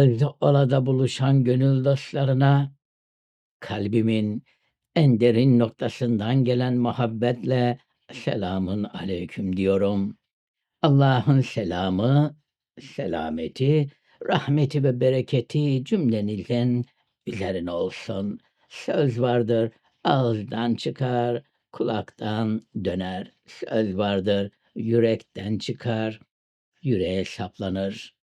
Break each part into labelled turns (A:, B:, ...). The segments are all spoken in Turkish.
A: söz olada buluşan gönül dostlarına kalbimin en derin noktasından gelen muhabbetle selamun aleyküm diyorum. Allah'ın selamı, selameti, rahmeti ve bereketi cümlenizin üzerine olsun. Söz vardır, ağızdan çıkar, kulaktan döner. Söz vardır, yürekten çıkar, yüreğe saplanır.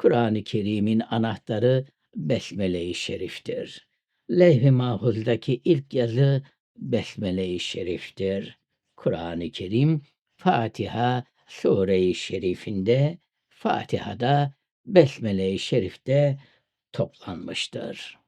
A: Kur'an-ı Kerim'in anahtarı Besmele-i Şerif'tir. Levh-i Mahfuz'daki ilk yazı Besmele-i Şerif'tir. Kur'an-ı Kerim Fatiha Sure-i Şerif'inde Fatiha'da Besmele-i Şerif'te toplanmıştır.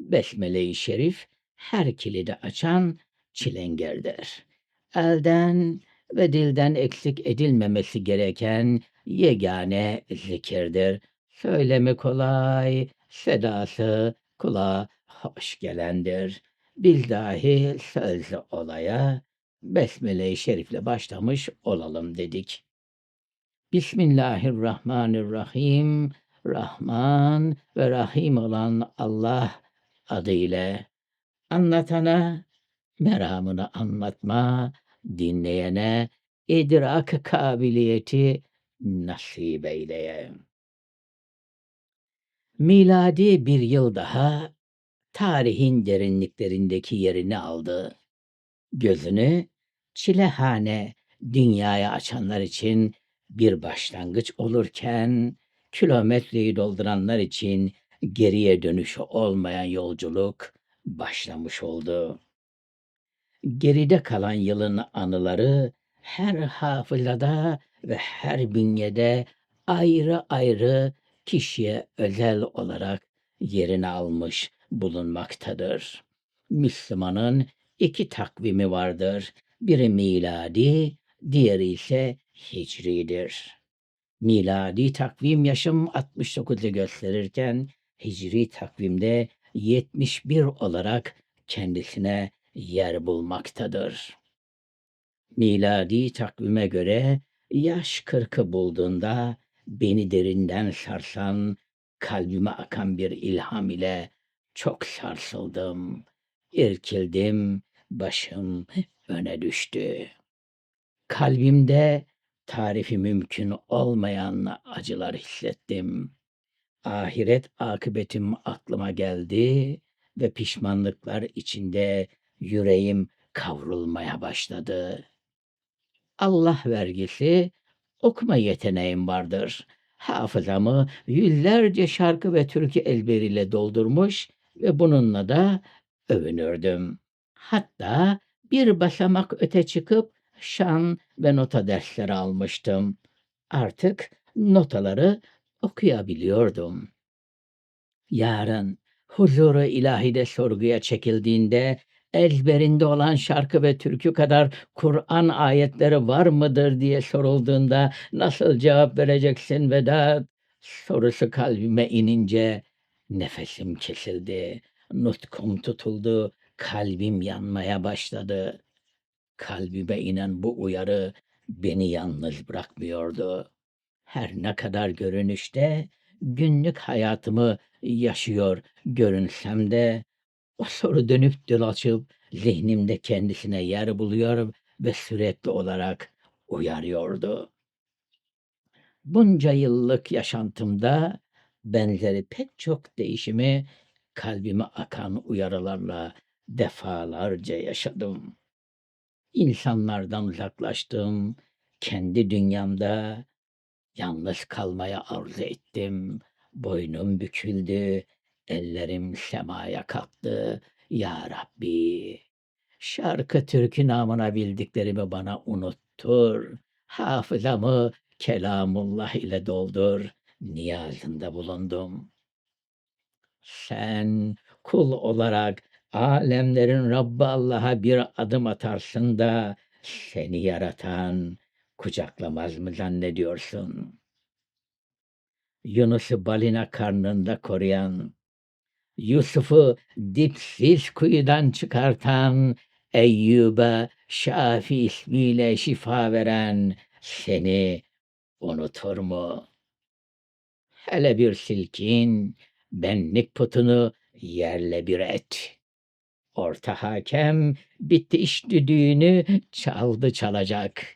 A: Besmele-i Şerif her kilidi açan çilengerdir. Elden ve dilden eksik edilmemesi gereken yegane zikirdir. Söylemi kolay, sedası kulağa hoş gelendir. Biz dahi sözlü olaya Besmele-i Şerif'le başlamış olalım dedik. Bismillahirrahmanirrahim. Rahman ve Rahim olan Allah adıyla anlatana meramını anlatma, dinleyene idrak kabiliyeti nasip eyleye. Miladi bir yıl daha tarihin derinliklerindeki yerini aldı. Gözünü çilehane dünyaya açanlar için bir başlangıç olurken kilometreyi dolduranlar için geriye dönüşü olmayan yolculuk başlamış oldu. Geride kalan yılın anıları her hafızada ve her bünyede ayrı ayrı kişiye özel olarak yerini almış bulunmaktadır. Müslümanın iki takvimi vardır. Biri miladi, diğeri ise hicridir. Miladi takvim yaşım 69'u gösterirken hicri takvimde 71 olarak kendisine yer bulmaktadır. Miladi takvime göre yaş kırkı bulduğunda beni derinden sarsan, kalbime akan bir ilham ile çok sarsıldım, irkildim, başım öne düştü. Kalbimde tarifi mümkün olmayan acılar hissettim. Ahiret akıbetim aklıma geldi ve pişmanlıklar içinde yüreğim kavrulmaya başladı. Allah vergisi okuma yeteneğim vardır. Hafızamı yüzlerce şarkı ve türkü elberiyle doldurmuş ve bununla da övünürdüm. Hatta bir basamak öte çıkıp şan ve nota dersleri almıştım. Artık notaları okuyabiliyordum. Yarın huzuru ilahide sorguya çekildiğinde ezberinde olan şarkı ve türkü kadar Kur'an ayetleri var mıdır diye sorulduğunda nasıl cevap vereceksin Vedat? Sorusu kalbime inince nefesim kesildi, nutkum tutuldu, kalbim yanmaya başladı. Kalbime inen bu uyarı beni yalnız bırakmıyordu. Her ne kadar görünüşte günlük hayatımı yaşıyor görünsem de soru dönüp dolaşıp zihnimde kendisine yer buluyor ve sürekli olarak uyarıyordu. Bunca yıllık yaşantımda benzeri pek çok değişimi kalbime akan uyarılarla defalarca yaşadım. İnsanlardan uzaklaştım, kendi dünyamda yalnız kalmaya arzu ettim. Boynum büküldü, ellerim semaya kalktı. Ya Rabbi, şarkı türkü namına bildiklerimi bana unuttur. Hafızamı kelamullah ile doldur. Niyazında bulundum. Sen kul olarak alemlerin Rabbi Allah'a bir adım atarsın da seni yaratan kucaklamaz mı zannediyorsun? Yunus'u balina karnında koruyan, Yusuf'u dipsiz kuyudan çıkartan, Eyyub'a Şafi ismiyle şifa veren seni unutur mu? Hele bir silkin, benlik putunu yerle bir et. Orta hakem bitti iş düdüğünü çaldı çalacak.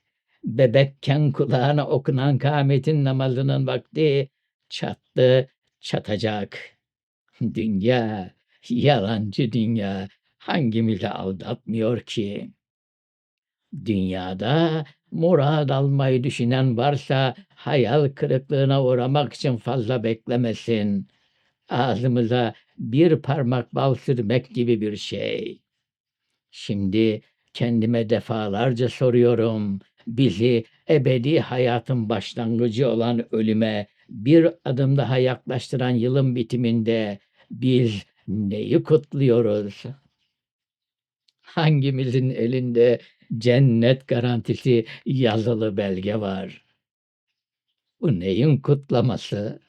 A: Bebekken kulağına okunan kâmetin namazının vakti çattı çatacak. Dünya, yalancı dünya hangimizi aldatmıyor ki? Dünyada murad almayı düşünen varsa hayal kırıklığına uğramak için fazla beklemesin. Ağzımıza bir parmak bal sürmek gibi bir şey. Şimdi kendime defalarca soruyorum. Bizi ebedi hayatın başlangıcı olan ölüme bir adım daha yaklaştıran yılın bitiminde biz neyi kutluyoruz? Hangimizin elinde cennet garantisi yazılı belge var? Bu neyin kutlaması?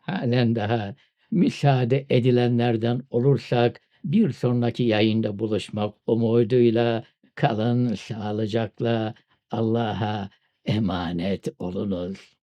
A: Halen daha müsaade edilenlerden olursak bir sonraki yayında buluşmak umuduyla kalın sağlıcakla Allah'a emanet olunuz.